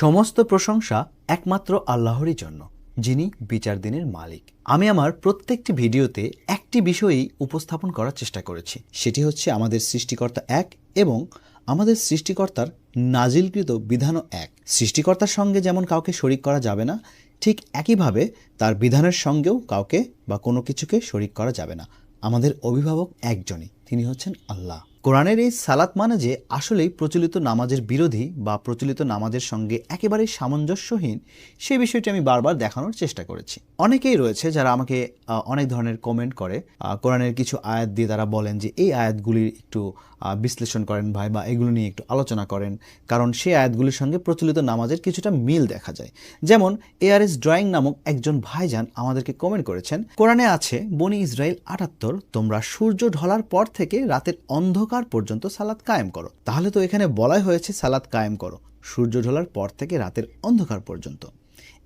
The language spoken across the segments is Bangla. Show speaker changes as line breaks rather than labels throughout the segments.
সমস্ত প্রশংসা একমাত্র আল্লাহরই জন্য, যিনি বিচার দিনের মালিক। আমি আমার প্রত্যেকটি ভিডিওতে একটি বিষয়ই উপস্থাপন করার চেষ্টা করেছি। সেটি হচ্ছে আমাদের সৃষ্টিকর্তা এক এবং আমাদের সৃষ্টিকর্তার নাজিলকৃত বিধানও এক। সৃষ্টিকর্তার সঙ্গে যেমন কাউকে শরিক করা যাবে না, ঠিক একইভাবে তার বিধানের সঙ্গেও কাউকে বা কোনো কিছুকে শরিক করা যাবে না। আমাদের অভিভাবক একজনই, তিনি হচ্ছেন আল্লাহ। কোরআনের এই সালাত মানে যে আসলেই প্রচলিত নামাজের বিরোধী বা প্রচলিত নামাজের সঙ্গে একেবারেই সামঞ্জস্যহীন সেই বিষয়টি আমি বারবার দেখানোর চেষ্টা করেছি। অনেকেই রয়েছে যারা আমাকে অনেক ধরনের কমেন্ট করে। কোরআনের কিছু আয়াত দিয়ে তারা বলেন যে এই আয়াতগুলির একটু বিশ্লেষণ করেন ভাই বা এগুলো নিয়ে একটু আলোচনা করেন। কারণ সেই আয়াতগুলির সঙ্গে প্রচলিত নামাজের কিছুটা মিল দেখা যায়। যেমন এআরএস ড্রয়িং নামক একজন ভাইজান আমাদেরকে কমেন্ট করেছেন, কোরআনে আছে, বনি ইসরায়েল আটাত্তর, তোমরা সূর্য ঢলার পর থেকে রাতের অন্ধকার পর্যন্ত সালাদ কায়েম করো। তাহলে তো এখানে বলাই হয়েছে সালাদ কায়েম করো, সূর্য ঢোলার পর থেকে রাতের অন্ধকার পর্যন্ত।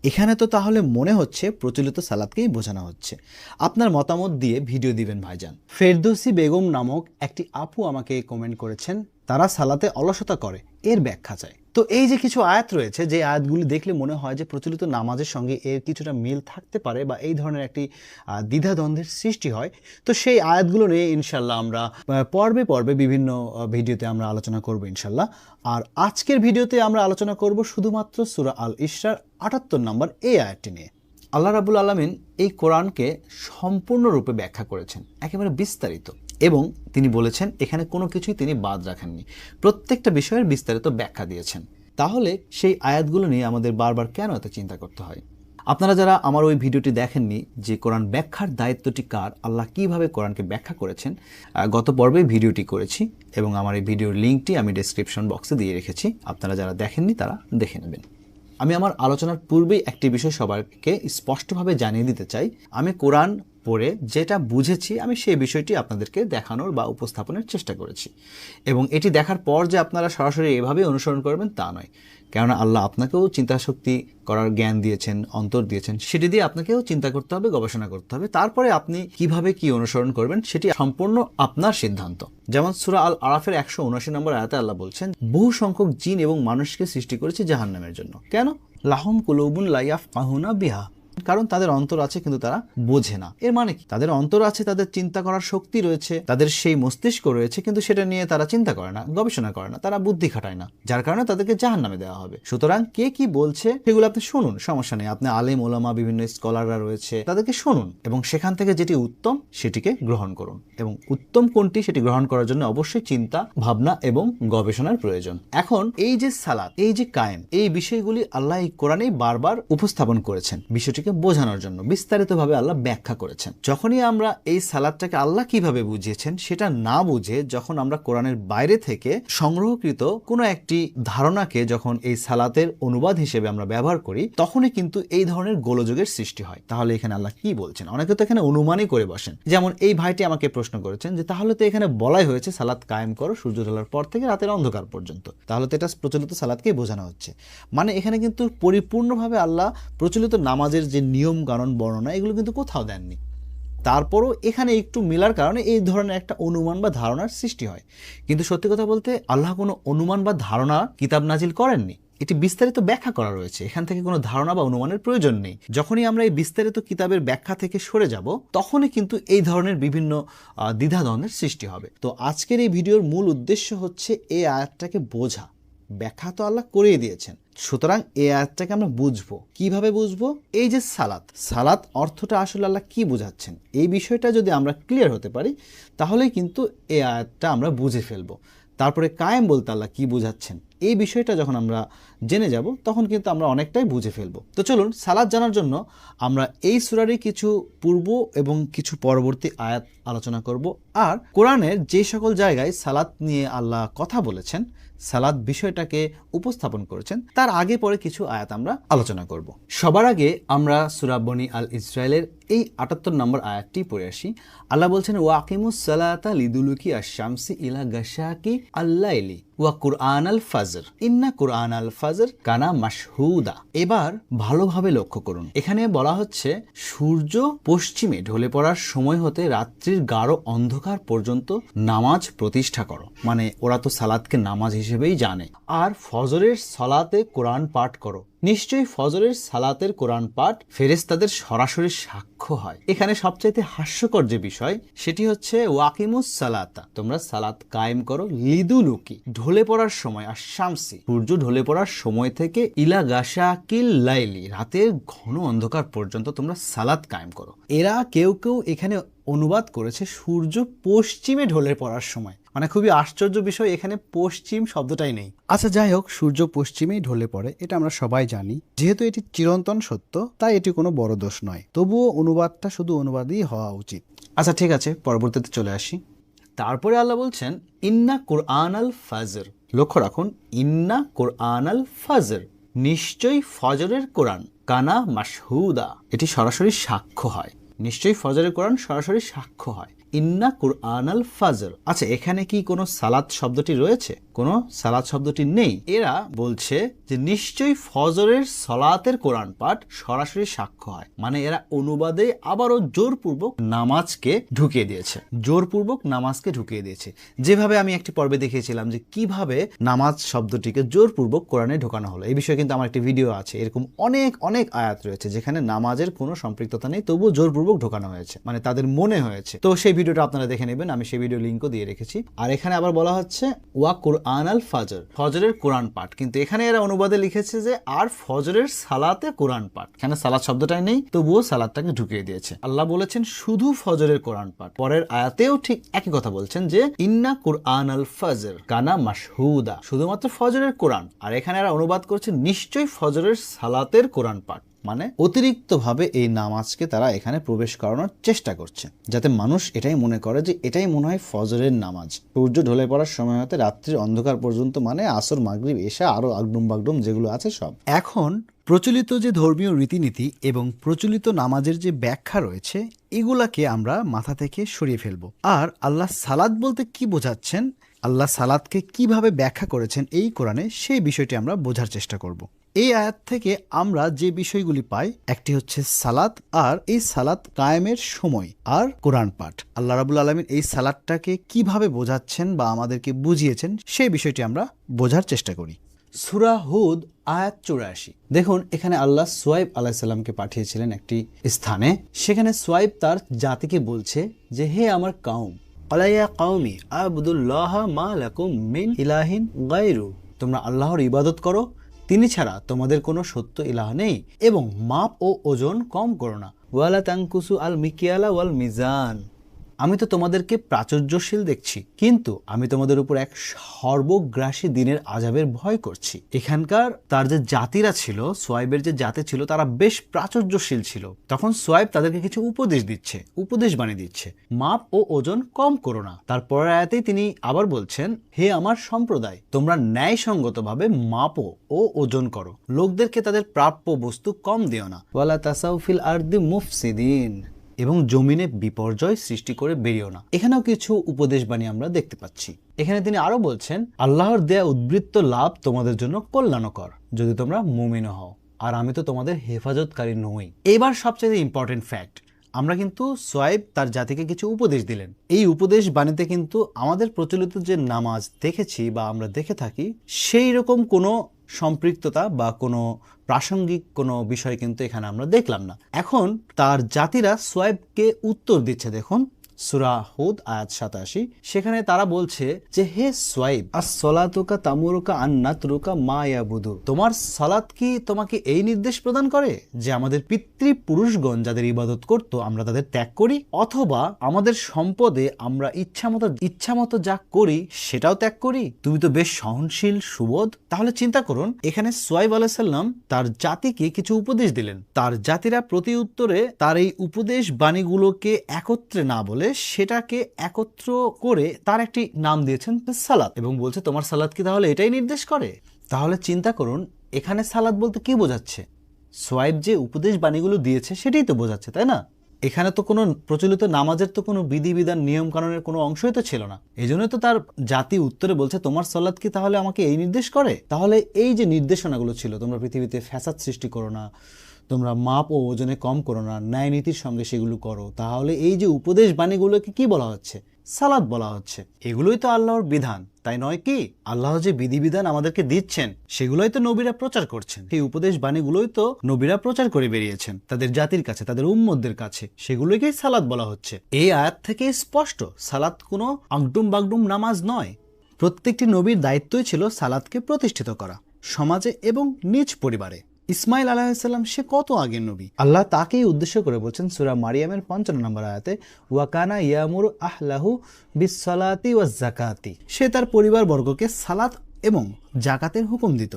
এখানে তো তাহলে মনে হচ্ছে প্রচলিত সালাদকেই বোঝানো হচ্ছে। আপনার মতামত দিয়ে ভিডিও দিবেন ভাইজান। ফেরদৌসি বেগম নামক একটি আপু আমাকে কমেন্ট করেছেন, তারা সালাতে অলসতা করে, এর ব্যাখ্যা চায় তো এই যে কিছু আয়াত রয়েছে, যে আয়াতগুলি দেখলে মনে হয় যে প্রচলিত নামাজের সঙ্গে এর কিছুটা মিল থাকতে পারে বা এই ধরনের একটি দ্বিধাদ্বন্দ্বের সৃষ্টি হয়, তো সেই আয়াতগুলো নিয়ে ইনশাল্লাহ আমরা পর্বে পর্বে বিভিন্ন ভিডিওতে আমরা আলোচনা করব ইনশাল্লাহ আর আজকের ভিডিওতে আমরা আলোচনা করব শুধুমাত্র সুরা আল ইসরার আটাত্তর নম্বর এই আয়াতটি নিয়ে। আল্লাহ রাবুল আলমিন এই কোরআনকে সম্পূর্ণরূপে ব্যাখ্যা করেছেন, একেবারে বিস্তারিত। এবং তিনি বলেছেন, এখানে কোনো কিছুই তিনি বাদ রাখেননি। প্রত্যেকটা বিষয়ের বিস্তারিত ব্যাখ্যা দিয়েছেন। তাহলে সেই আয়াতগুলো নিয়ে আমাদের বারবার কেন এত চিন্তা করতে হয়? আপনারা যারা আমার ওই ভিডিওটি দেখেননি, যে কোরআন ব্যাখ্যার দায়িত্বটি কার, আল্লাহ কীভাবে কোরআনকে ব্যাখ্যা করেছেন গত পর্বে ভিডিওটি করেছি এবং আমার এই ভিডিওর লিঙ্কটি আমি ডেসক্রিপশন বক্সে দিয়ে রেখেছি। আপনারা যারা দেখেননি, তারা দেখে নেবেন। আমি আমার আলোচনার পূর্বেই একটি বিষয় সবাইকে স্পষ্টভাবে জানিয়ে দিতে চাই। আমি কোরআন পড়ে যেটা বুঝেছি, আমি সেই বিষয়টি আপনাদেরকে দেখানোর বা উপস্থাপনের চেষ্টা করেছি। এবং এটি দেখার পর যে আপনারা সরাসরি এভাবে অনুসরণ করবেন তা নয়। কেননা আল্লাহ আপনাকেও চিন্তাশক্তি করার জ্ঞান দিয়েছেন, অন্তর দিয়েছেন। সেটি দিয়ে আপনাকেও চিন্তা করতে হবে, গবেষণা করতে হবে। তারপরে আপনি কীভাবে কি অনুসরণ করবেন সেটি সম্পূর্ণ আপনার সিদ্ধান্ত। যেমন সুরা আল আরাফের একশো উনআশি নম্বর আয়াতে আল্লাহ বলছেন, বহু সংখ্যক জিন এবং মানুষকে সৃষ্টি করেছে জাহান্নামের জন্য। কেন? লাহম কুলুবুন লাইয়াফ কাহুনা বিহা। কারণ তাদের অন্তর আছে কিন্তু তারা বোঝে না। এর মানে কি? তাদের অন্তর আছে, তাদের চিন্তা করার শক্তি রয়েছে, তাদের সেই মস্তিষ্ক রয়েছে, কিন্তু সেটা নিয়ে তারা চিন্তা করে না, গবেষণা করে না, তারা বুদ্ধি খাটায় না, যার কারণে তাদেরকে জাহান নামে দেওয়া হবে। সুতরাং কে কি বলছে সেগুলো আপনি শুনুন, সমস্যা নেই। আপনি আলেম, ওলামা, বিভিন্ন স্কলাররা রয়েছে, তাদেরকে শুনুন এবং সেখান থেকে যেটি উত্তম সেটিকে গ্রহণ করুন এবং উত্তম কোনটি সেটি গ্রহণ করার জন্য অবশ্যই চিন্তা, ভাবনা এবং গবেষণার প্রয়োজন। এখন এই যে সালাদ এই যে কায়েম, এই বিষয়গুলি আল্লাহ কোরআনে বারবার উপস্থাপন করেছেন। বিষয়টিকে বোঝানোর জন্য বিস্তারিতভাবে আল্লাহ ব্যাখ্যা করেছেন। যখনই আমরা এই সালাদটাকে আল্লাহ কীভাবে বুঝিয়েছেন, সেটা না বুঝে যখন আমরা কোরআনের বাইরে থেকে সংগ্রহকৃত কোনো একটি ধারণাকে যখন এই সালাতের অনুবাদ হিসেবে আমরা ব্যবহার করি, তখনই কিন্তু এই ধরনের গোলযোগের সৃষ্টি হয়। তাহলে এখানে আল্লাহ কি বলছেন? অনেকে তো এখানে অনুমানই করে বসেন। যেমন এই ভাইটি আমাকে প্রশ্ন করেছেন যে, তাহলে তো এখানে বলাই হয়েছে সালাদ কায়েম করো সূর্য ঢলার পর থেকে রাতের অন্ধকার পর্যন্ত। তাহলে তো এটা প্রচলিত সালাদকেই বোঝানো হচ্ছে। মানে এখানে কিন্তু পরিপূর্ণভাবে আল্লাহ প্রচলিত নামাজের যে নিয়ম কানুন বর্ণনা, এগুলো কিন্তু কোথাও দেননি। তারপরও এখানে একটু মিলার কারণে এই ধরনের একটা অনুমান বা ধারণার সৃষ্টি হয়। কিন্তু সত্যি কথা বলতে, আল্লাহ কোনো অনুমান বা ধারণা কিতাব নাজিল করেননি। এটি বিস্তারিত ব্যাখ্যা করা রয়েছে। এখান থেকে কোনো ধারণা বা অনুমানের প্রয়োজন নেই। যখনই আমরা এই বিস্তারিত কিতাবের ব্যাখ্যা থেকে সরে যাব, তখনই কিন্তু এই ধরনের বিভিন্ন দ্বিধাদ্বন্দ্বের সৃষ্টি হবে। তো আজকের এই ভিডিওর মূল উদ্দেশ্য হচ্ছে এই আয়াতটাকে বোঝা। ব্যাখ্যা তো আল্লাহ করিয়ে দিয়েছেন। সুতরাং এই আয়াতটাকে আমরা বুঝব। কীভাবে বুঝব? এই যে সালাত। সালাত অর্থটা আসলে আল্লাহ কি বোঝাচ্ছেন? এই বিষয়টা যদি আমরা ক্লিয়ার হতে পারি তাহলে কিন্তু এই আয়াতটা আমরা বুঝে ফেলব। তারপরে কায়েম বলতে আল্লাহ কি বুঝাচ্ছেন? এই বিষয়টা যখন আমরা জেনে যাব, তখন কিন্তু আমরা অনেকটাই বুঝে ফেলব। তো চলুন, সালাদ জানার জন্য আমরা এই সুরারই কিছু পূর্ব এবং কিছু পরবর্তী আয়াত আলোচনা করব। আর কোরআনের যে সকল জায়গায় সালাত নিয়ে আল্লাহ কথা বলেছেন, সালাদ বিষয়টাকে উপস্থাপন করেছেন, তার আগে পরে কিছু আয়াত আমরা আলোচনা করব। সবার আগে আমরা সুরাবনি আল ইসরায়েলের এই আটাত্তর নম্বর আয়াতটি পড়ে আসি। আল্লাহ বলছেন ওয়াকিমুস সালাতা লিদুলুকি আশামসি ইলা গাশাকি আল্লাইলি ওয়া কুরআন আল ফাজর। ইন্না কুরআন আল কানা মাসহুদা এবার ভালোভাবে লক্ষ্য করুন। এখানে বলা হচ্ছে, সূর্য পশ্চিমে ঢলে পড়ার সময় হতে রাত্রির গাঢ় অন্ধকার পর্যন্ত নামাজ প্রতিষ্ঠা করো। মানে ওরা তো সালাদকে নামাজ হিসেবেই জানে। আর ফজরের সলাতে কোরআন পাঠ করো। নিশ্চয়ই ফজরের সালাতের কোরআন পাঠ ফেরেস্তাদের সরাসরি সাক্ষ্য হয়। এখানে সবচাইতে হাস্যকর যে বিষয়, সেটি হচ্ছে ওয়াকিমুস সালাতা। তোমরা সালাত কায়েম করো লিদুলুকি ঢলে পড়ার সময়, আর শামসি। সূর্য ঢলে পড়ার সময় থেকে ইলা গাসা কিল লাইলি, রাতের ঘন অন্ধকার পর্যন্ত তোমরা সালাত কায়েম করো। এরা কেউ কেউ এখানে অনুবাদ করেছে সূর্য পশ্চিমে ঢলে পড়ার সময়। মানে খুবই আশ্চর্য বিষয় এখানে পশ্চিম শব্দটাই নেই।
আচ্ছা যাই হোক সূর্য পশ্চিমেই ঢলে পড়ে এটা আমরা সবাই জানি। যেহেতু এটি চিরন্তন সত্য তাই এটি কোনো বড় দোষ নয়। তবুও অনুবাদটা শুধু অনুবাদই হওয়া উচিত।
আচ্ছা ঠিক আছে পরবর্তীতে চলে আসি। তারপরে আল্লাহ বলছেন ইন্না কোরআন আল ফাজর। লক্ষ্য রাখুন ইন্না কোরআন আল ফাজর। নিশ্চয়ই ফজরের কোরআন কানা মাসহুদা এটি সরাসরি সাক্ষ্য হয়। নিশ্চয়ই ফজরের কোরআন সরাসরি সাক্ষ্য হয়। ইন্না কুরআন আল ফাজর। আচ্ছা এখানে কি কোনো সালাত শব্দটি রয়েছে? কোনো সালাত শব্দটি নেই। এরা বলছে যে নিশ্চয়ই ফজরের সলাতের কোরআন পাঠ সরাসরি সাক্ষ্য হয়। মানে এরা অনুবাদে আবারও জোরপূর্বক নামাজকে ঢুকিয়ে দিয়েছে। জোরপূর্বক নামাজকে ঢুকিয়ে দিয়েছে। যেভাবে আমি একটি পর্বে দেখিয়েছিলাম যে কীভাবে নামাজ শব্দটিকে জোরপূর্বক কোরআনে ঢোকানো হলো। এই বিষয়ে কিন্তু আমার একটি ভিডিও আছে। এরকম অনেক অনেক আয়াত রয়েছে যেখানে নামাজের কোনো সম্পৃক্ততা নেই, তবুও জোরপূর্বক ঢোকানো হয়েছে। মানে তাদের মনে হয়েছে। তো সেই ভিডিওটা আপনারা দেখে নেবেন। আমি সেই ভিডিও লিঙ্কও দিয়ে রেখেছি। আর এখানে আবার বলা হচ্ছে, ওয়া কোরআন আল ফাজর, ফজরের কোরআন পাঠ। কিন্তু এখানে এরা অনুবাদে লিখেছে যে, আর ফজরের সালাতে কোরআন পাঠ। এখানে সালাত শব্দটাই নেই? তবুও সালাদটাকে ঢুকিয়ে দিয়েছে। আল্লাহ বলেছেন, শুধু ফজরের কোরআন পাঠ। পরের আয়াতেও ঠিক একই কথা বলছেন যে, ইন্না কোরআন আল ফজর কানা মাসহুদা শুধুমাত্র ফজরের কোরআন। আর এখানে এরা অনুবাদ করছে, নিশ্চয়ই ফজরের সালাতের কোরআন পাঠ। মানে অতিরিক্তভাবে এই নামাজকে তারা এখানে প্রবেশ করানোর চেষ্টা করছে। যাতে মানুষ এটাই মনে করে যে এটাই মনে হয় ফজরের নামাজ। সূর্য ঢলে পড়ার সময় হতে রাত্রির অন্ধকার পর্যন্ত মানে আসর, মাগরিব এসা আরও আগডুম বাগডুম যেগুলো আছে সব।
এখন প্রচলিত যে ধর্মীয় রীতিনীতি এবং প্রচলিত নামাজের যে ব্যাখ্যা রয়েছে, এগুলাকে আমরা মাথা থেকে সরিয়ে ফেলব। আর আল্লাহ সালাদ বলতে কি বোঝাচ্ছেন? আল্লাহ সালাদকে কীভাবে ব্যাখ্যা করেছেন এই কোরআনে সেই বিষয়টি আমরা বোঝার চেষ্টা করব। এই আয়াত থেকে আমরা যে বিষয়গুলি পাই, একটি হচ্ছে সালাত আর এই সালাত কায়েমের সময় আর কোরআন পাঠ। আল্লাহ রাবুল আলমিন এই সালাদটাকে কীভাবে বোঝাচ্ছেন বা আমাদেরকে বুঝিয়েছেন সেই বিষয়টি আমরা বোঝার চেষ্টা করি।
সুরা হুদ, আয়াত চুরাশি। দেখুন, এখানে আল্লাহ সোয়াইব আলাহিসাল্লামকে পাঠিয়েছিলেন একটি স্থানে। সেখানে সোয়াইব তার জাতিকে বলছে যে, হে আমার কাউম, আলাইয়া কাউমি আবদুল্লাহ মা লাকুম মিন ইলাহিন গায়রু। তোমরা আল্লাহর ইবাদত করো তিনি ছাড়া তোমাদের কোনো সত্য ইলাহ নেই এবং মাপ ও ওজন কম করো না। ওয়ালা তাংকুসু আল মিকিয়ালা ওয়াল মিজান আমি তো তোমাদেরকে প্রাচুর্যশীল দেখছি, কিন্তু আমি তোমাদের উপর এক সর্বগ্রাসী দিনের আজাবের ভয় করছি। এখানকার তার যে জাতিরা ছিল, সোয়াইবের যে জাতি ছিল, তারা বেশ প্রাচুর্যশীল ছিল। তখন সোয়াইব তাদেরকে কিছু উপদেশ দিচ্ছে, উপদেশ বানিয়ে দিচ্ছে। মাপ ও ওজন কম করো না। তারপর আয়াতেই তিনি আবার বলছেন, হে আমার সম্প্রদায়, তোমরা ন্যায়সঙ্গতভাবে মাপো ও ওজন করো। লোকদেরকে তাদের প্রাপ্য বস্তু কম দিও না। ওয়ালা তাসাউফিল আরদি মুফসিদিন। এবং জমিনে বিপর্যয় সৃষ্টি করে বেরিয়েও না। এখানেও কিছু উপদেশ বাণী আমরা দেখতে পাচ্ছি। এখানে তিনি আরও বলছেন, আল্লাহর দেয়া উদ্বৃত্ত লাভ তোমাদের জন্য কল্যাণকর, যদি তোমরা মুমিন হও, আর আমি তো তোমাদের হেফাজতকারী নই। এবার সবচেয়ে ইম্পর্টেন্ট ফ্যাক্ট আমরা কিন্তু সোয়াইব তার জাতিকে কিছু উপদেশ দিলেন। এই উপদেশ বাণীতে কিন্তু আমাদের প্রচলিত যে নামাজ দেখেছি বা আমরা দেখে থাকি সেই রকম কোনো সম্পৃক্ততা বা কোনো প্রাসঙ্গিক কোনো বিষয় কিন্তু এখানে আমরা দেখলাম না। এখন তার জাতিরা সোয়েবকে উত্তর দিচ্ছে, দেখুন। সুরা হুদ, আয়াত সাতাশি। সেখানে তারা বলছে যে, হে সোয়াইব আর সলাতুকা তামুরুকা আন্নাতরুকা মা ইয়াবুদু। তোমার সালাত কি তোমাকে এই নির্দেশ প্রদান করে যে, আমাদের পিতৃ পুরুষগণ যাদের ইবাদত করত, আমরা তাদের ত্যাগ করি? অথবা আমাদের সম্পদে আমরা ইচ্ছামতো ইচ্ছামতো যা করি, সেটাও ত্যাগ করি? তুমি তো বেশ সহনশীল, সুবোধ। তাহলে চিন্তা করুন, এখানে সোয়াইব আলাইসাল্লাম তার জাতিকে কিছু উপদেশ দিলেন। তার জাতিরা প্রতি উত্তরে তার এই উপদেশ বাণীগুলোকে একত্রে না বলে সেটাকে একত্র করে তার একটি নাম দিয়েছেন সালাদ এবং বলছে, তোমার সালাদ কি তাহলে এটাই নির্দেশ করে? তাহলে চিন্তা করুন, এখানে সালাদ বলতে কি বোঝাচ্ছে? সোয়াইব যে উপদেশ বাণীগুলো দিয়েছে সেটাই তো বোঝাচ্ছে, তাই না? এখানে তো কোনো প্রচলিত নামাজের তো কোনো বিধিবিধান নিয়ম কানুনের কোনো অংশই তো ছিল না। এই তো তার জাতি উত্তরে বলছে, তোমার সলাদ কি তাহলে আমাকে এই নির্দেশ করে? তাহলে এই যে নির্দেশনাগুলো ছিল, তোমরা পৃথিবীতে ফ্যাসাদ সৃষ্টি করো না তোমরা মাপ ও ওজনে কম করো না, ন্যায় নীতির সঙ্গে সেগুলো করো। তাহলে এই যে উপদেশ বাণীগুলোকে কি বলা হচ্ছে? সালাদ বলা হচ্ছে। এগুলোই তো আল্লাহর বিধান, তাই নয় কি? আল্লাহ যে বিধিবিধান আমাদেরকে দিচ্ছেন, সেগুলোই তো নবীরা প্রচার করছেন। সেই উপদেশ বাণীগুলোই তো নবীরা প্রচার করে বেরিয়েছেন, তাদের জাতির কাছে, তাদের উম্মদের কাছে। সেগুলোকেই সালাদ বলা হচ্ছে। এই আয়াত থেকে স্পষ্ট সালাদ কোনো আগডুম বাগডুম নামাজ নয়। প্রত্যেকটি নবীর দায়িত্বই ছিল সালাদকে প্রতিষ্ঠিত করা, সমাজে এবং নিজ পরিবারে। ইসমাইল আলাহিসাল্লাম সে কত আগের নবী? আল্লাহ তাকেই উদ্দেশ্য করে বলছেন, সুরা মারিয়ামের পঞ্চান্ন নম্বর আয়াতে ওয়াকানা ইয়ামুর আহলাহু বিসলাতি ওয়া জাকাতি সে তার পরিবার বর্গকে সালাত এবং জাকাতের হুকুম দিত,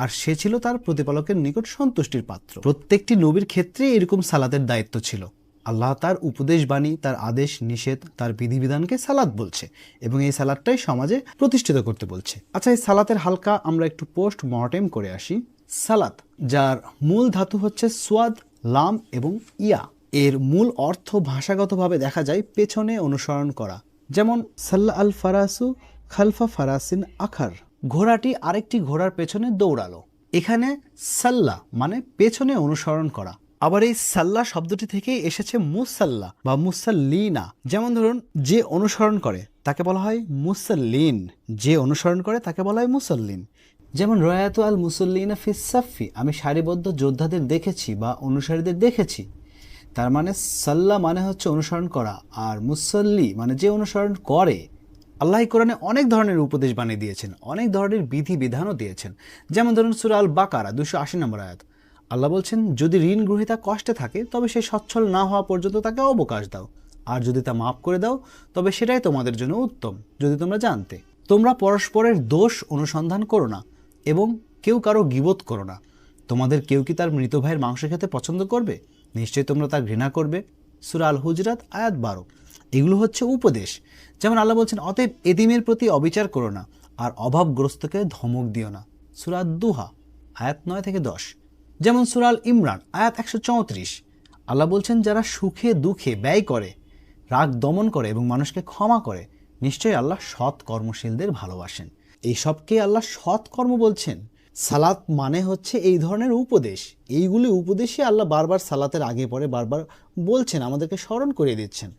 আর সে ছিল তার প্রতিপালকের নিকট সন্তুষ্টির পাত্র। প্রত্যেকটি নবীর ক্ষেত্রে এরকম সালাতের দায়িত্ব ছিল। আল্লাহ তার উপদেশ বাণী, তার আদেশ, নিষেধ, তার বিধিবিধানকে সালাত বলছে এবং এই সালাদটাই সমাজে প্রতিষ্ঠিত করতে বলছে। আচ্ছা এই সালাতের হালকা আমরা একটু পোস্ট মর্টেম করে আসি। সালাত, যার মূল ধাতু হচ্ছে সোয়াদ, লাম এবং ইয়া। এর মূল অর্থ ভাষাগতভাবে দেখা যায় পেছনে অনুসরণ করা। যেমন, সাল্লা আল ফারাসু খালফা ফারাসিন আখার। ঘোড়াটি আরেকটি ঘোড়ার পেছনে দৌড়ালো। এখানে সাল্লা মানে পেছনে অনুসরণ করা। আবার এই সাল্লা শব্দটি থেকে এসেছে মুসাল্লা বা মুসাল্লিনা। যেমন ধরুন, যে অনুসরণ করে, তাকে বলা হয় মুসাল্লিন। যে অনুসরণ করে, তাকে বলা হয় মুসল্লিন। যেমন রয়াত আল মুসল্লিনা ফিসাফি আমি সারিবদ্ধ যোদ্ধাদের দেখেছি বা অনুসারীদের দেখেছি। তার মানে সাল্লা মানে হচ্ছে অনুসরণ করা, আর মুসল্লি মানে যে অনুসরণ করে, আল্লাহ কোরআনে অনেক ধরনের উপদেশ বানিয়ে দিয়েছেন, অনেক ধরনের বিধি বিধানও দিয়েছেন। যেমন ধরুন সুরা আল বাকারা দুশো আশি নম্বর আয়াত। আল্লাহ বলছেন, যদি ঋণ গ্রহীতা কষ্টে থাকে, তবে সে সচ্ছল না হওয়া পর্যন্ত তাকে অবকাশ দাও। আর যদি তা মাফ করে দাও, তবে সেটাই তোমাদের জন্য উত্তম, যদি তোমরা জানতে। তোমরা পরস্পরের দোষ অনুসন্ধান করো না। এবং কেউ কারও গিবোধ করো না। তোমাদের কেউ কি তার মৃত ভাইয়ের মাংস খেতে পছন্দ করবে? নিশ্চয়ই তোমরা তার ঘৃণা করবে। সুরাল হুজরাত আয়াত বারো। এগুলো হচ্ছে উপদেশ। যেমন আল্লাহ বলছেন, অতএব এদিমের প্রতি অবিচার করো না, আর অভাবগ্রস্তকে ধমক দিও না। সুরা দুহা, আয়াত নয় থেকে দশ। যেমন সুরাল ইমরান আয়াত একশো চৌত্রিশ। আল্লাহ বলছেন, যারা সুখে দুঃখে ব্যয় করে, রাগ দমন করে এবং মানুষকে ক্ষমা করে, নিশ্চয়ই আল্লাহ সৎ কর্মশীলদের ভালোবাসেন। এই সবকে আল্লাহ সৎকর্ম বলছেন। সালাত মানে হচ্ছে এই ধরনের উপদেশ। এইগুলি উপদেশই আল্লাহ বারবার সালাতের আগে পরে বারবার বলছেন, আমাদেরকে স্মরণ করিয়ে দিচ্ছেন।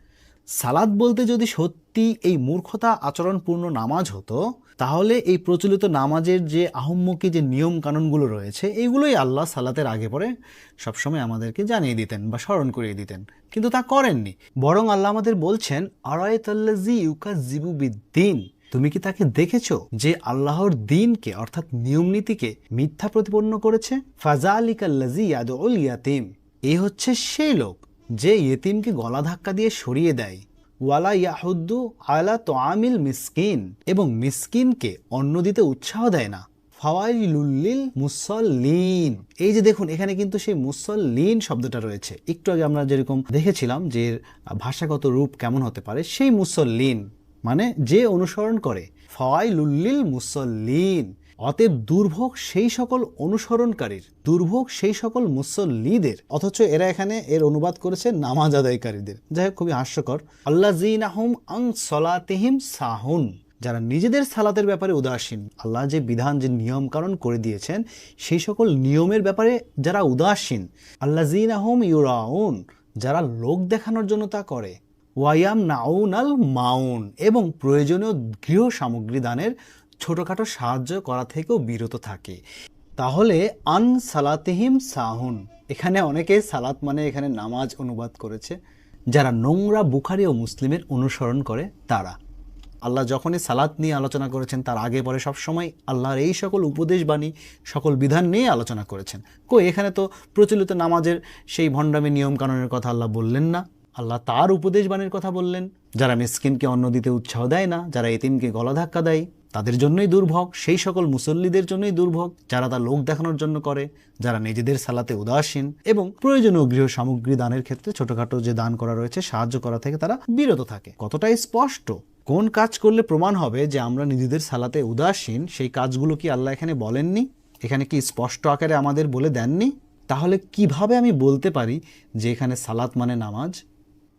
সালাদ বলতে যদি সত্যি এই মূর্খতা আচরণপূর্ণ নামাজ হতো, তাহলে এই প্রচলিত নামাজের যে আহম্মকি, যে নিয়ম কানুনগুলো রয়েছে, এইগুলোই আল্লাহ সালাতের আগে পরে সবসময় আমাদেরকে জানিয়ে দিতেন বা স্মরণ করিয়ে দিতেন। কিন্তু তা করেননি। বরং আল্লাহ আমাদের বলছেন আরায়তাল্লাজি ইউকা জিবু বিদ্দিন। তুমি কি তাকে দেখেছ যে আল্লাহর দিনকে, অর্থাৎ নিয়ম নীতিকে মিথ্যা প্রতিপন্ন করেছে? ফাজা আলিকাল্লাজি ইয়াদুল ইয়াতিম। এ হচ্ছে সেই লোক যে ইয়েতিমকে গলা ধাক্কা দিয়ে সরিয়ে দেয়। ওয়ালা ইয়াহুদ্দু আলা তোয়ামিল মিসকিন। এবং মিসকিনকে অন্ন দিতে উৎসাহ দেয় না। ফাওয়াইলুল্লিল মুসল্লিন। এই যে দেখুন, এখানে কিন্তু সেই মুসল্লিন শব্দটা রয়েছে। একটু আগে আমরা যেরকম দেখেছিলাম যে ভাষাগত রূপ কেমন হতে পারে, সেই মুসল্লিন। মানে যে অনুসরণ করে ফাওয়াইলুল্লিল মুসল্লিন, অতএব দুর্ভোগ সেই সকল অনুসরণকারীর, দুর্ভোগ সেই সকল মুসল্লিদের, অথচ এরা এখানে এর অনুবাদ করেছে নামাজ আদায়কারীদের। যাই হোক, খুবই হাস্যকর। আল্লাহ জিনাহুম আং সলাতেহিম সাহুন, যারা নিজেদের সালাতের ব্যাপারে উদাসীন, আল্লাহ যে বিধান, যে নিয়ম কানুন করে দিয়েছেন, সেই সকল নিয়মের ব্যাপারে যারা উদাসীন আল্লাহ জিনাহুম ইউরাউন, যারা লোক দেখানোর জন্য তা করে ওয়াইয়াম নাউন আল মাউন এবং প্রয়োজনীয় গৃহ সামগ্রী দানের ছোটোখাটো সাহায্য করা থেকেও বিরত থাকে। তাহলে আন সালাতেহিম সাহুন, এখানে অনেকে সালাত মানে এখানে নামাজ অনুবাদ করেছে, যারা নোংরা বুখারি ও মুসলিমের অনুসরণ করে তারা। আল্লাহ যখনই সালাত নিয়ে আলোচনা করেছেন, তার আগে পরে সবসময় আল্লাহর এই সকল উপদেশ বাণী, সকল বিধান নিয়ে আলোচনা করেছেন। কই, এখানে তো প্রচলিত নামাজের সেই ভণ্ডামি নিয়ম কানুনের কথা আল্লাহ বললেন না। আল্লাহ তার উপদেশ বাণীর কথা বললেন। যারা মিসকিনকে অন্ন দিতে উৎসাহ দেয় না, যারা এতিমকে গলা ধাক্কা দেয়, তাদের জন্যই দুর্ভোগ। সেই সকল মুসল্লিদের জন্যই দুর্ভোগ, যারা তা লোক দেখানোর জন্য করে, যারা নিজেদের সালাতে উদাসীন এবং প্রয়োজনীয় গৃহ সামগ্রী দানের ক্ষেত্রে ছোটখাটো যে দান করা রয়েছে, সাহায্য করা থেকে তারা বিরত থাকে। কতটাই স্পষ্ট? কোন কাজ করলে প্রমাণ হবে যে আমরা নিজেদের সালাতে উদাসীন? সেই কাজগুলো কি আল্লাহ এখানে বলেননি? এখানে কি স্পষ্ট আকারে আমাদের বলে দেননি? তাহলে কীভাবে আমি বলতে পারি যে এখানে সালাত মানে নামাজ?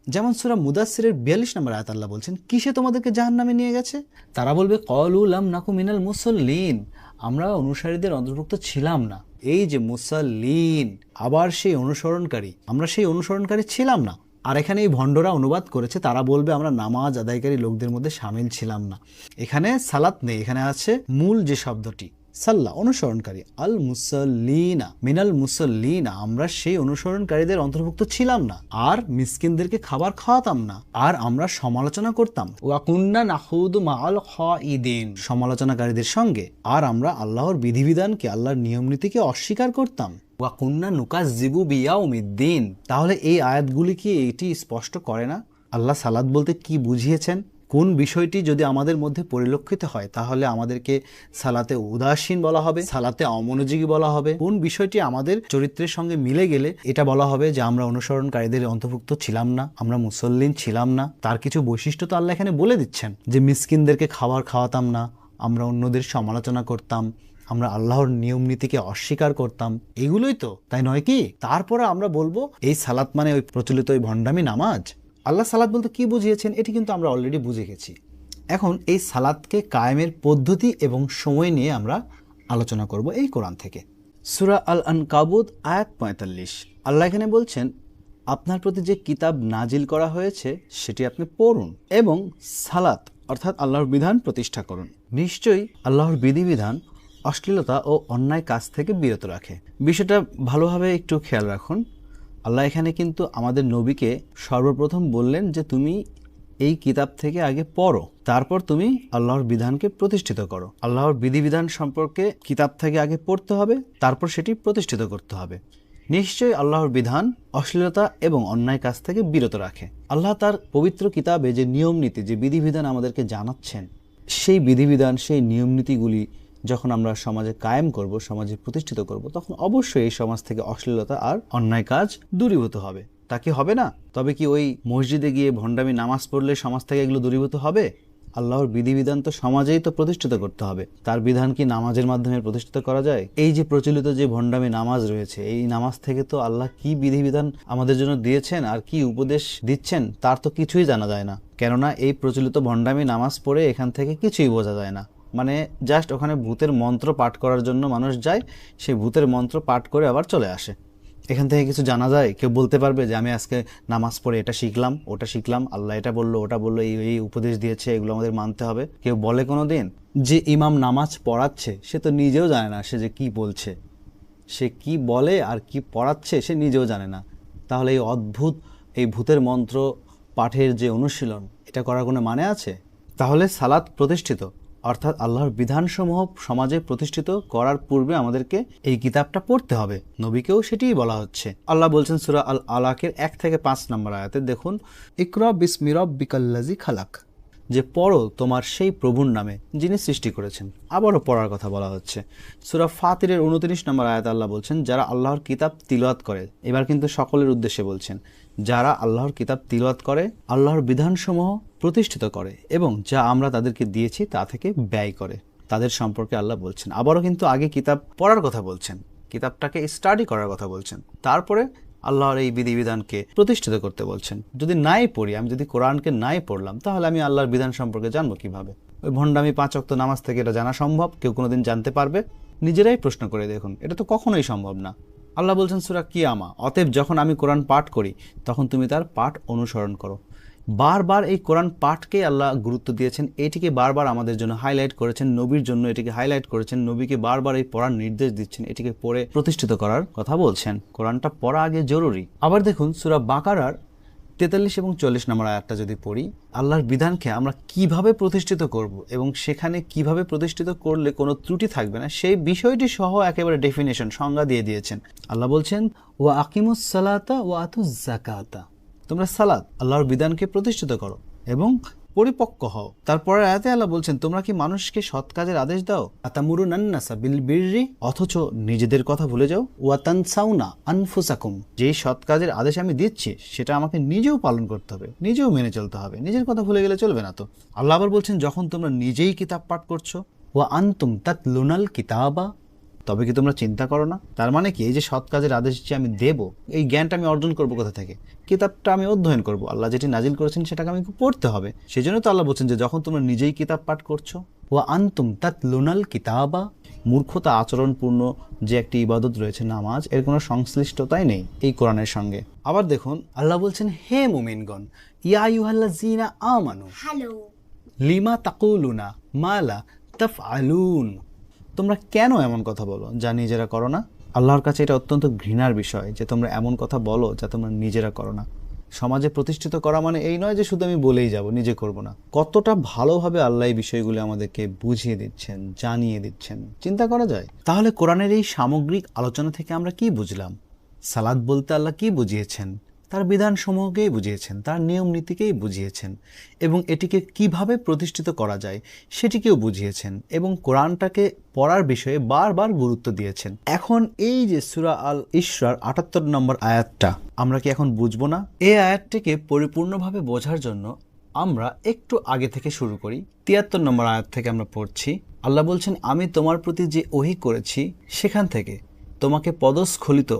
যেমন সুরা মুদাসিরের বিয়াল্লিশ নম্বর আয়াত আল্লাহ বলছেন, কিসে তোমাদেরকে জাহান নামে নিয়ে গেছে? তারা বলবে কলুলাম নাকু মিনাল মুসল্লিন। আমরা অনুসারীদের অন্তর্ভুক্ত ছিলাম না। এই যে মুসল্লিন, আবার সেই অনুসরণকারী, আমরা সেই অনুসরণকারী ছিলাম না।
আর এখানে এই ভণ্ডরা অনুবাদ করেছে, তারা বলবে, আমরা নামাজ আদায়কারী লোকদের মধ্যে সামিল ছিলাম না। এখানে সালাত নেই, এখানে আছে মূল যে শব্দটি সাল্লাহ অনুসরণকারী। আল মুসল্লিনা, মিনাল মুসল্লিনা, আমরা সেই অনুসরণকারীদের অন্তর্ভুক্ত ছিলাম না। আর মিসকিনদেরকে খাবার খাওয়াতাম না। আর আমরা সমালোচনা করতাম। ওয়াকুন্না নাহুদু মাল খাইদিন সমালোচনাকারীদের সঙ্গে। আর আমরা আল্লাহর বিধিবিধানকে, আল্লাহর নিয়ম নীতিকে অস্বীকার করতাম। ওয়াকুন্না নুকাস জিবু বিয়াউমিদ্দিন। তাহলে এই আয়াতগুলি কি এটি স্পষ্ট করে না? আল্লাহ সালাদ বলতে কি বুঝিয়েছেন? কোন বিষয়টি যদি আমাদের মধ্যে পরিলক্ষিত হয়, তাহলে আমাদেরকে সালাতে উদাসীন বলা হবে, সালাতে অমনোযোগী বলা হবে। কোন বিষয়টি আমাদের চরিত্রের সঙ্গে মিলে গেলে এটা বলা হবে যে আমরা অনুসরণকারীদের অন্তর্ভুক্ত ছিলাম না, আমরা মুসল্লিন ছিলাম না। তার কিছু বৈশিষ্ট্য তো আল্লাহ এখানে বলে দিচ্ছেন যে মিসকিনদেরকে খাবার খাওয়াতাম না, আমরা অন্যদের সমালোচনা করতাম, আমরা আল্লাহর নিয়ম নীতিকে অস্বীকার করতাম। এগুলোই তো, তাই নয় কি? তারপরে আমরা বলব, এই সালাত মানে ওই প্রচলিত ওই ভণ্ডামি নামাজ? আল্লাহ সালাত বলতে কি বুঝিয়েছেন, এটি কিন্তু আমরা অলরেডি বুঝে গেছি। এখন এই সালাদকে কায়েমের পদ্ধতি এবং সময় নিয়ে আমরা আলোচনা করব এই কোরআন থেকে। সুরা আল আনকাবুদ আয়াত পঁয়তাল্লিশ। আল্লাহ এখানে বলছেন, আপনার প্রতি যে কিতাব নাজিল করা হয়েছে, সেটি আপনি পড়ুন এবং সালাত, অর্থাৎ আল্লাহর বিধান প্রতিষ্ঠা করুন। নিশ্চয়ই আল্লাহর বিধিবিধান অশ্লীলতা ও অন্যায় কাজ থেকে বিরত রাখে। বিষয়টা ভালোভাবে একটু খেয়াল রাখুন। আল্লাহ এখানে কিন্তু আমাদের নবীকে সর্বপ্রথম বললেন যে তুমি এই কিতাব থেকে আগে পড়ো, তারপর তুমি আল্লাহর বিধানকে প্রতিষ্ঠিত করো। আল্লাহর বিধিবিধান সম্পর্কে কিতাব থেকে আগে পড়তে হবে, তারপর সেটি প্রতিষ্ঠিত করতে হবে। নিশ্চয়ই আল্লাহর বিধান অশ্লীলতা এবং অন্যায় কাজ থেকে বিরত রাখে। আল্লাহ তার পবিত্র কিতাবে যে নিয়ম নীতি যে বিধিবিধান আমাদেরকে জানাচ্ছেন, সেই বিধিবিধান, সেই নিয়ম নীতিগুলি যখন আমরা সমাজে কায়েম করব, সমাজে প্রতিষ্ঠিত করব, তখন অবশ্যই এই সমাজ থেকে অশ্লীলতা আর অন্যায় কাজ দূরীভূত হবে। তা কি হবে না? তবে কি ওই মসজিদে গিয়ে ভণ্ডামি নামাজ পড়লে সমাজ থেকে এগুলো দূরীভূত হবে? আল্লাহর বিধিবিধান তো সমাজেই তো প্রতিষ্ঠিত করতে হবে। তার বিধান কি নামাজের মাধ্যমে প্রতিষ্ঠিত করা যায়? এই যে প্রচলিত যে ভণ্ডামি নামাজ রয়েছে, এই নামাজ থেকে তো আল্লাহ কি বিধিবিধান আমাদের জন্য দিয়েছেন আর কি উপদেশ দিচ্ছেন, তার তো কিছুই জানা যায় না। কেননা এই প্রচলিত ভণ্ডামি নামাজ পড়ে এখান থেকে কিছুই বোঝা যায় না। মানে জাস্ট ওখানে ভূতের মন্ত্র পাঠ করার জন্য মানুষ যায়, সেই ভূতের মন্ত্র পাঠ করে আবার চলে আসে। এখান থেকে কিছু জানা যায়, কেউ বলতে পারবে যে আমি আজকে নামাজ পড়ে এটা শিখলাম, ওটা শিখলাম, আল্লাহ এটা বলল, ওটা বলল, এই এই উপদেশ দিয়েছে, এগুলো আমাদের মানতে হবে। কেউ বলে কোনো দিন যে ইমাম নামাজ পড়াচ্ছে, সে তো নিজেও জানে না সে যে কি বলছে। সে কি বলে আর কি পড়াচ্ছে, সে নিজেও জানে না। তাহলে এই অদ্ভুত এই ভূতের মন্ত্র পাঠের যে অনুশীলন, এটা করার কোনো মানে আছে? তাহলে সালাত প্রতিষ্ঠিত। অর্থাৎ আল্লাহর বিধানসমূহ সমাজে প্রতিষ্ঠিত করার পূর্বে আমাদেরকে এই কিতাবটা পড়তে হবে। নবীকেও সেটিই বলা হচ্ছে। আল্লাহ বলছেন সুরা আল আলাকের এক থেকে পাঁচ নম্বর আয়াতে দেখুন, ইকরা বিসমিরব বিকাল্লাজি খালাক যে পড়ো তোমার সেই প্রভুর নামে যিনি সৃষ্টি করেছেন। আবারও পড়ার কথা বলা হচ্ছে। সুরা ফাতিরের উনত্রিশ নম্বর আয়াত আল্লাহ বলছেন, যারা আল্লাহর কিতাব তিলওয়াত করে এবার কিন্তু সকলের উদ্দেশ্যে বলছেন, যারা আল্লাহর কিতাব তিলওয়াত করে, আল্লাহর বিধানসমূহ প্রতিষ্ঠিত করে এবং যা আমরা তাদেরকে দিয়েছি তা থেকে ব্যয় করে। তাদের সম্পর্কে আল্লাহ বলছেন। আবারও কিন্তু আগে কিতাব পড়ার কথা বলছেন। কিতাবটাকে স্টাডি করার কথা বলছেন। তারপরে আল্লাহর এই বিধিবিধানকে প্রতিষ্ঠিত করতে বলছেন। যদি নাই পড়ি, আমি যদি কোরআনকে নাই পড়লাম, তাহলে আমি আল্লাহর বিধান সম্পর্কে জানব কীভাবে? ওই ভণ্ডামি পাঁচ অক্ত নামাজ থেকে এটা জানা সম্ভব? কেউ কোনোদিন জানতে পারবে? নিজেরাই প্রশ্ন করে দেখুন। এটা তো কখনোই সম্ভব না। আল্লাহ বলছেন, সুরা কিয়ামা অতএব যখন আমি কোরআন পাঠ করি, তখন তুমি তার পাঠ অনুসরণ করো। বারবার এই কোরআন পাঠকে আল্লাহ গুরুত্ব দিয়েছেন, এটিকে বারবার আমাদের জন্য হাইলাইট করেছেন, নবীর জন্য এটিকে হাইলাইট করেছেন, নবীকে বারবার এই পড়ার নির্দেশ দিচ্ছেন, এটিকে পড়ে প্রতিষ্ঠিত করার কথা বলছেন। কোরআনটা পড়া আগে জরুরি। আবার দেখুন, সুরা বাকারার তেতাল্লিশ এবং চল্লিশ নম্বর আয়াতটা যদি পড়ি, আল্লাহর বিধানকে আমরা কীভাবে প্রতিষ্ঠিত করব এবং সেখানে কীভাবে প্রতিষ্ঠিত করলে কোনো ত্রুটি থাকবে না, সেই বিষয়টি সহ একেবারে ডেফিনেশন সংজ্ঞা দিয়ে দিয়েছেন। আল্লাহ বলছেন ও আকিমুস সালাতা ও আতু জাকাতা তোমরা সালাত আল্লাহর বিধানকে প্রতিষ্ঠিত করো এবং পরিপক্ক হও। তারপরে আয়াতে আল্লাহ বলছেন, তোমরা কি মানুষকে সৎ কাজের আদেশ দাও? আতামুরু নান্নাসা বিল বিররি অথচ নিজেদের কথা ভুলে যাও। ওয়াতান সাউনা আনফুসাকুম যেই সৎ কাজের আদেশ আমি দিচ্ছি, সেটা আমাকে নিজেও পালন করতে হবে, নিজেও মেনে চলতে হবে। নিজের কথা ভুলে গেলে চলবে না তো। আল্লাহ আবার বলছেন, যখন তোমরা নিজেই কিতাব পাঠ করছ, ওয়া আনতুম তাত লুনাল কিতাবা
তবে কি তোমরা চিন্তা করো না? তার মানে কি এই যে সৎ কাজের আদেশ যে আমি দেব এই জ্ঞানটা আমি অর্জন করব কোথা থেকে? কিতাবটা আমি অধ্যয়ন করব। আল্লাহ যেটি নাজিল করেছেন সেটাকে আমি পড়তে হবে। সেই জন্য তো আল্লাহ বলছেন যে যখন তোমরা নিজেই কিতাব পাঠ করছ ও আনতুম তাত লোনাল কিতাবা মূর্খতা আচরণপূর্ণ যে একটি ইবাদত রয়েছে নামাজ এর কোনো সংশ্লিষ্টতাই নেই এই কোরআনের সঙ্গে। আবার দেখুন আল্লাহ বলছেন হে মুমিনগণ ইয়া ইউহাল্লা জিনা আমানু
Hello.
লিমা তাকুলুনা মালা তাফ আলুন তোমরা কেন এমন কথা বলো? যা নিজেরা করো না। আল্লাহর কাছে এটা অত্যন্ত ঘৃণার বিষয় যে তোমরা এমন কথা বলো যা তোমরা নিজেরা করো না। সমাজে প্রতিষ্ঠিত করা মানে এই নয় যে শুধু আমি বলেই যাব, নিজে করব না। কতটা ভালোভাবে আল্লাহ এই বিষয়গুলো আমাদেরকে বুঝিয়ে দিচ্ছেন, জানিয়ে দিচ্ছেন, চিন্তা করা যায়? তাহলে কোরআনের এই সামগ্রিক আলোচনা থেকে আমরা কি বুঝলাম? সালাদ বলতে আল্লাহ কি বুঝিয়েছেন? তার বিধানসমূহকেই বুঝিয়েছেন, তার নিয়ম নীতিকেই বুঝিয়েছেন এবং এটিকে কীভাবে প্রতিষ্ঠিত করা যায় সেটিকেও বুঝিয়েছেন এবং কোরআনটাকে পড়ার বিষয়ে বারবার গুরুত্ব দিয়েছেন। এখন এই যে সুরা আল ইসরার আটাত্তর নম্বর আয়াতটা, আমরা কি এখন বুঝব না? এই আয়াতটিকে পরিপূর্ণভাবে বোঝার জন্য আমরা একটু আগে থেকে শুরু করি। তিয়াত্তর নম্বর আয়াত থেকে আমরা পড়ছি, আল্লাহ বলছেন, আমি তোমার প্রতি যে ওহি করেছি, সেখান থেকে তোমাকে পদস্খলিত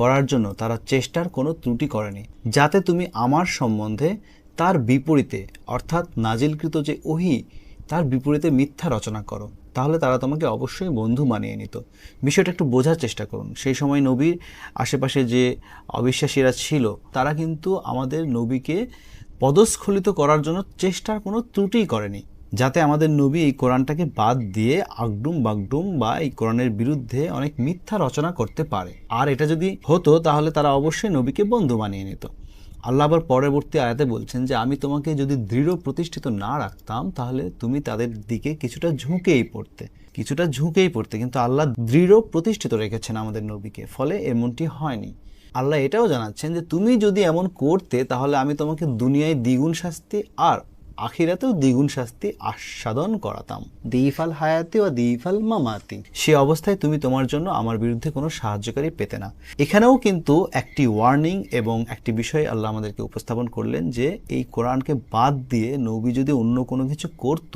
করার জন্য তারা চেষ্টার কোনো ত্রুটি করেনি। যাতে তুমি আমার সম্বন্ধে তার বিপরীতে, অর্থাৎ নাজিলকৃত যে ওহি, তার বিপরীতে মিথ্যা রচনা করো। তাহলে তারা তোমাকে অবশ্যই বন্ধু মানিয়ে নিত। বিষয়টা একটু বোঝার চেষ্টা করুন। সেই সময় নবীর আশেপাশে যে অবিশ্বাসীরা ছিল, তারা কিন্তু আমাদের নবীকে পদস্খলিত করার জন্য চেষ্টার কোনো ত্রুটিই করেনি। যাতে আমাদের নবী এই কোরআনটাকে বাদ দিয়ে আগডুম বাগডুম বা এই কোরআনের বিরুদ্ধে অনেক মিথ্যা রচনা করতে পারে। আর এটা যদি হতো, তাহলে তারা অবশ্যই নবীকে বন্ধু বানিয়ে নিত। আল্লাহ আবার পরবর্তী আয়াতে বলছেন যে, আমি তোমাকে যদি দৃঢ় প্রতিষ্ঠিত না রাখতাম, তাহলে তুমি তাদের দিকে কিছুটা ঝুঁকেই পড়তে। কিছুটা ঝুঁকেই পড়তে। কিন্তু আল্লাহ দৃঢ় প্রতিষ্ঠিত রেখেছেন আমাদের নবীকে। ফলে এমনটি হয়নি। আল্লাহ এটাও জানাচ্ছেন যে, তুমি যদি এমন করতে, তাহলে আমি তোমাকে দুনিয়ায় দ্বিগুণ শাস্তি আর আখিরাতেও দ্বিগুণ শাস্তি আস্বাদন করাতাম। দিফাল হায়াতি ও দিফাল মামাতি। সে অবস্থায় তুমি তোমার জন্য আমার বিরুদ্ধে কোনো সাহায্যকারী পেতে না। এখানেও কিন্তু একটি ওয়ার্নিং এবং একটি বিষয় আল্লাহ আমাদেরকে উপস্থাপন করলেন যে, এই কোরআনকে বাদ দিয়ে নবী যদি অন্য কোনো কিছু করত,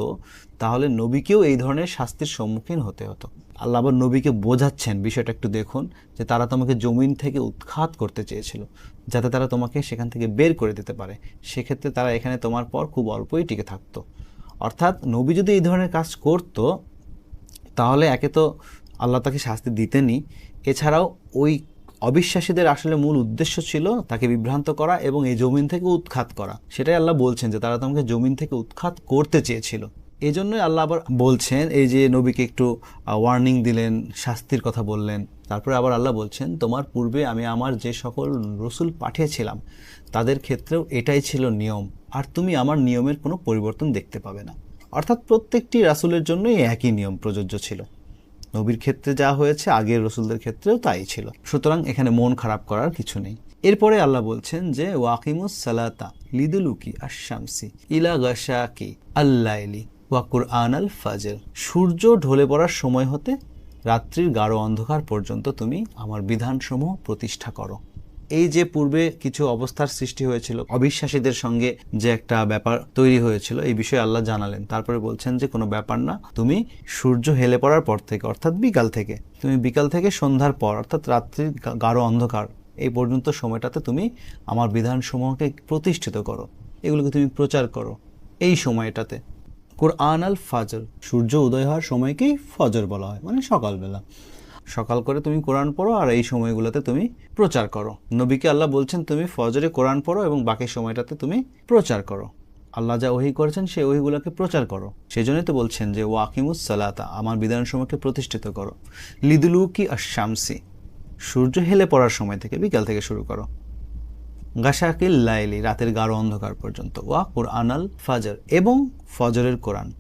তাহলে নবীকেও এই ধরনের শাস্তির সম্মুখীন হতে হতো। আল্লাহ আবার নবীকে বোঝাচ্ছেন। বিষয়টা একটু দেখুন যে তারা তোমাকে জমিন থেকে উৎখাত করতে চেয়েছিল, যাতে তারা তোমাকে সেখান থেকে বের করে দিতে পারে। সেক্ষেত্রে তারা এখানে তোমার পর খুব অল্পই টিকে থাকতো। অর্থাৎ নবী যদি এই ধরনের কাজ করত, তাহলে একে তো আল্লাহ তাকে শাস্তি দিতেনি এছাড়াও ওই অবিশ্বাসীদের আসলে মূল উদ্দেশ্য ছিল তাকে বিভ্রান্ত করা এবং এই জমিন থেকে উৎখাত করা। সেটাই আল্লাহ বলছেন যে তারা তোমাকে জমিন থেকে উৎখাত করতে চেয়েছিল। এই জন্যই আল্লাহ আবার বলছেন, এই যে নবীকে একটু ওয়ার্নিং দিলেন, শাস্তির কথা বললেন। তারপরে আবার আল্লাহ বলছেন, তোমার পূর্বে আমি আমার যে সকল রসুল পাঠিয়েছিলাম, তাদের ক্ষেত্রেও এটাই ছিল নিয়ম। আর তুমি আমার নিয়মের কোনো পরিবর্তন দেখতে পাবে না। অর্থাৎ প্রত্যেকটি রাসুলের জন্যই একই নিয়ম প্রযোজ্য ছিল। নবীর ক্ষেত্রে যা হয়েছে, আগের রসুলদের ক্ষেত্রেও তাই ছিল। সুতরাং এখানে মন খারাপ করার কিছু নেই। এরপরে আল্লাহ বলছেন যে ওয়াকিমুস সালাতা লিদুলুকি আশামসি ইলা গাশাকি আল্লাইলি। ওয়াকুর আনাল ফাজের। সূর্য ঢলে পড়ার সময় হতে রাত্রির গাঢ় অন্ধকার পর্যন্ত তুমি আমার বিধানসমূহ প্রতিষ্ঠা করো। এই যে পূর্বে কিছু অবস্থার সৃষ্টি হয়েছিল, অবিশ্বাসীদের সঙ্গে যে একটা ব্যাপার তৈরি হয়েছিল, এই বিষয়ে আল্লাহ জানালেন। তারপরে বলছেন যে, কোনো ব্যাপার না, তুমি সূর্য হেলে পড়ার পর থেকে, অর্থাৎ বিকাল থেকে, তুমি বিকাল থেকে সন্ধ্যার পর, অর্থাৎ রাত্রির গাঢ় অন্ধকার, এই পর্যন্ত সময়টাতে তুমি আমার বিধানসমূহকে প্রতিষ্ঠিত করো। এগুলোকে তুমি প্রচার করো। এই সময়টাতে কোরআন আল ফাজর। সূর্য উদয় হওয়ার সময়কেই ফজর বলা হয়? মানে সকালবেলা। সকাল করে তুমি কোরআন পড়ো আর এই সময়গুলোতে তুমি প্রচার করো। নবীকে আল্লাহ বলছেন, তুমি ফজরে কোরআন পড়ো এবং বাকি সময়টাতে তুমি প্রচার করো। আল্লাহ যা ওহি করেছেন, সেই ওহিগুলোকে প্রচার করো। সেই জন্যই তো বলছেন যে ওয়াকিমুস সালাতা, আমার বিধানসমূহকে প্রতিষ্ঠিত করো। লিদুলুকি আশামসি সূর্য হেলে পড়ার সময় থেকে বিকাল থেকে শুরু করো। গাশাকিল লাইলি রাতের গাঢ় অন্ধকার পর্যন্ত। ওয়া কুরআন আল ফাজর এবং ফজরের কোরআন।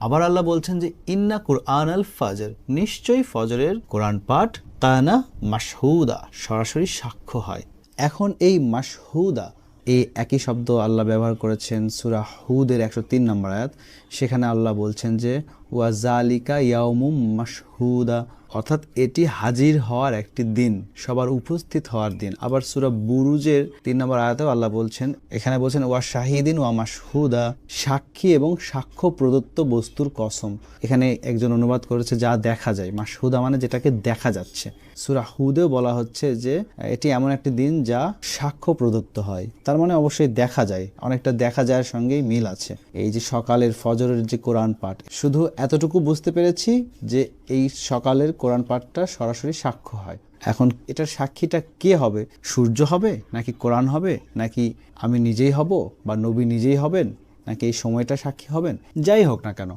আবার আল্লাহ বলছেন যে, ইন্না কুরআন আল ফাজর। নিশ্চয়ই ফজরের কোরআন পাঠ কানা মাসহুদা সরাসরি সাক্ষ্য হয়। এখন এই মাসহুদা এই একই শব্দ আল্লাহ ব্যবহার করেছেন সুরা হুদের একশো তিন নম্বর আয়াত। সেখানে আল্লাহ বলছেন যে ওয়াজালিকা ইয়াউমুম মাসহুদা অর্থাৎ এটি হাজির হওয়ার একটি দিন, সবার উপস্থিত হওয়ার দিন। আবার সুরা বুরুজের তিন নম্বর আয়াতেও আল্লাহ বলছেন, এখানে বলছেন, ওয়া শাহিদিন ওয়া মাসহুদা সাক্ষী এবং সাক্ষ্য প্রদত্ত বস্তুর কসম। এখানে একজন অনুবাদ করেছে, যা দেখা যায় মাসহুদা মানে যেটাকে দেখা যাচ্ছে। সুরা হুদেও বলা হচ্ছে যে, এটি এমন একটি দিন যা সাক্ষ্য প্রদত্ত হয়। তার মানে অবশ্যই দেখা যায়। অনেকটা দেখা যাওয়ার সঙ্গেই মিল আছে। এই যে সকালের ফজরের যে কোরআন পাঠ, শুধু এতটুকু বুঝতে পেরেছি যে এই সকালের কোরআন পাঠটা সরাসরি সাক্ষ্য হয়। এখন এটার সাক্ষীটা কে হবে? সূর্য হবে নাকি কোরআন হবে? নাকি আমি নিজেই হব বা নবী নিজেই হবেন? নাকি এই সময়টা সাক্ষী হবেন? যাই হোক না কেন,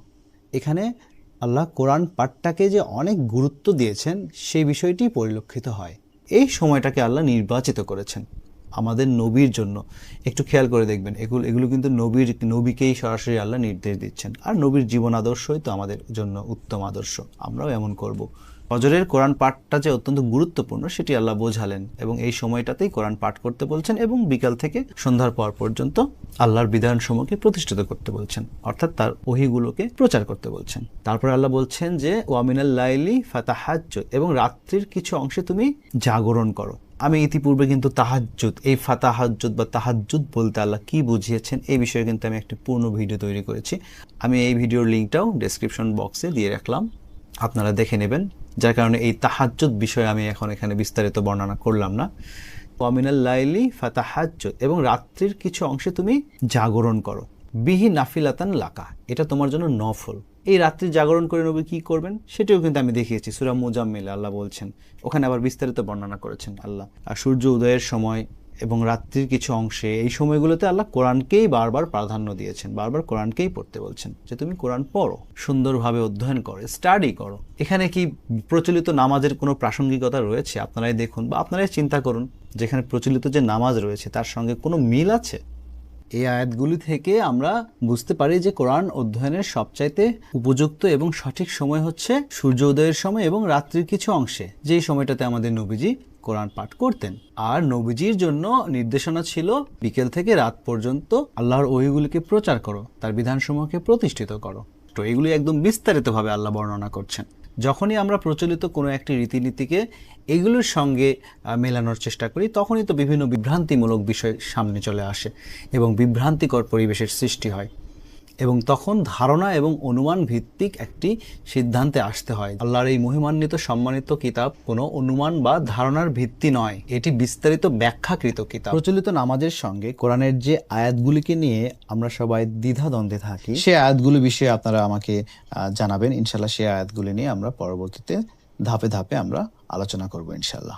এখানে আল্লাহ কোরআন পাঠটাকে যে অনেক গুরুত্ব দিয়েছেন, সেই বিষয়টি পরিলক্ষিত হয়। এই সময়টাকে আল্লাহ নির্বাচিত করেছেন। আমাদের নবীর জন্য। একটু খেয়াল করে দেখবেন, এগুলো এগুলো কিন্তু নবীর, নবীকেই সরাসরি আল্লাহ নির্দেশ দিচ্ছেন। আর নবীর জীবন আদর্শই তো আমাদের জন্য উত্তম আদর্শ। আমরাও এমন করব। ফজরের কোরআন পাঠটা যে অত্যন্ত গুরুত্বপূর্ণ, সেটি আল্লাহ বোঝালেন এবং এই সময়টাতেই কোরআন পাঠ করতে বলছেন এবং বিকাল থেকে সন্ধ্যার পর পর্যন্ত আল্লাহর বিধান সমূহকে প্রতিষ্ঠিত করতে বলছেন। অর্থাৎ তার ওহিগুলোকে প্রচার করতে বলছেন। তারপর আল্লাহ বলছেন যে ওয়ামিনাল লাইলি ফাতাহাজ্জ এবং রাত্রির কিছু অংশে তুমি জাগরণ করো। আমি ইতিপূর্বে কিন্তু তাহাজ্জুদ, এই ফাতাহাজ্জুদ বা তাহাজ্জুদ বলতে আল্লাহ কি বুঝিয়েছেন, এই বিষয়ে কিন্তু আমি একটি পূর্ণ ভিডিও তৈরি করেছি। আমি এই ভিডিওর লিঙ্কটাও ডেসক্রিপশন বক্সে দিয়ে রাখলাম, আপনারা দেখে নেবেন। যার কারণে এই তাহাজ্জুদ বিষয়ে আমি এখন এখানে বিস্তারিত বর্ণনা করলাম না। ওয়ামিনাল লাইলি ফাতাহাজ্জুদ, এবং রাত্রির কিছু অংশে তুমি জাগরণ করো। বিহি নাফিলাতান লাকা, এটা তোমার জন্য নফল। এই রাত্রি জাগরণ করে নবী কি করবেন? সেটাও কিন্তু আমি দেখিয়েছি। সুরা মুজাম্মিল, আল্লাহ বলছেন। ওখানে আবার বিস্তারিত বর্ণনা করেছেন আল্লাহ। আর সূর্য উদয়ের সময় এবং রাত্রির কিছু অংশে এই সময়গুলোতে আল্লাহ কোরআনকেই বারবার প্রাধান্য দিয়েছেন, বারবার কোরআনকেই পড়তে বলছেন যে তুমি কোরআন পড়ো, সুন্দরভাবে অধ্যয়ন করো স্টাডি করো। এখানে কি প্রচলিত নামাজের কোনো প্রাসঙ্গিকতা রয়েছে? আপনারাই দেখুন বা আপনারাই চিন্তা করুন, যেখানে প্রচলিত যে নামাজ রয়েছে, তার সঙ্গে কোনো মিল আছে? এই আয়াতগুলি থেকে আমরা বুঝতে পারি যে কোরআন অধ্যয়নের সবচাইতে উপযুক্ত এবং সঠিক সময় হচ্ছে সূর্য উদয়ের সময় এবং রাত্রির কিছু অংশে। যেই সময়টাতে আমাদের নবীজি কোরআন পাঠ করতেন। আর নবীজির জন্য নির্দেশনা ছিল, বিকেল থেকে রাত পর্যন্ত আল্লাহর ওহিগুলিকে প্রচার করো, তার বিধানসমূহকে প্রতিষ্ঠিত করো। তো এগুলি একদম বিস্তারিতভাবে আল্লাহ বর্ণনা করছেন। যখনই আমরা প্রচলিত কোনো একটি রীতিনীতিকে এগুলোর সঙ্গে মেলানোর চেষ্টা করি, তখনই তো বিভিন্ন বিভ্রান্তিমূলক বিষয় সামনে চলে আসে এবং বিভ্রান্তিকর পরিবেশের সৃষ্টি হয়। এবং তখন ধারণা এবং অনুমান ভিত্তিক একটি সিদ্ধান্তে আসতে হয়। আল্লাহর এই মহিমান্বিত সম্মানিত কিতাব কোনো অনুমান বা ধারণার ভিত্তি নয়। এটি বিস্তারিত ব্যাখ্যাকৃত কিতাব। প্রচলিত নামাজের সঙ্গে কোরআনের যে আয়াতগুলিকে নিয়ে আমরা সবাই দ্বিধাদ্বন্দ্বে থাকি সেই আয়াতগুলি বিষয়ে আপনারা আমাকে জানাবেন। ইনশাল্লাহ সেই আয়াতগুলি নিয়ে আমরা পরবর্তীতে ধাপে ধাপে আমরা আলোচনা করব ইনশাল্লাহ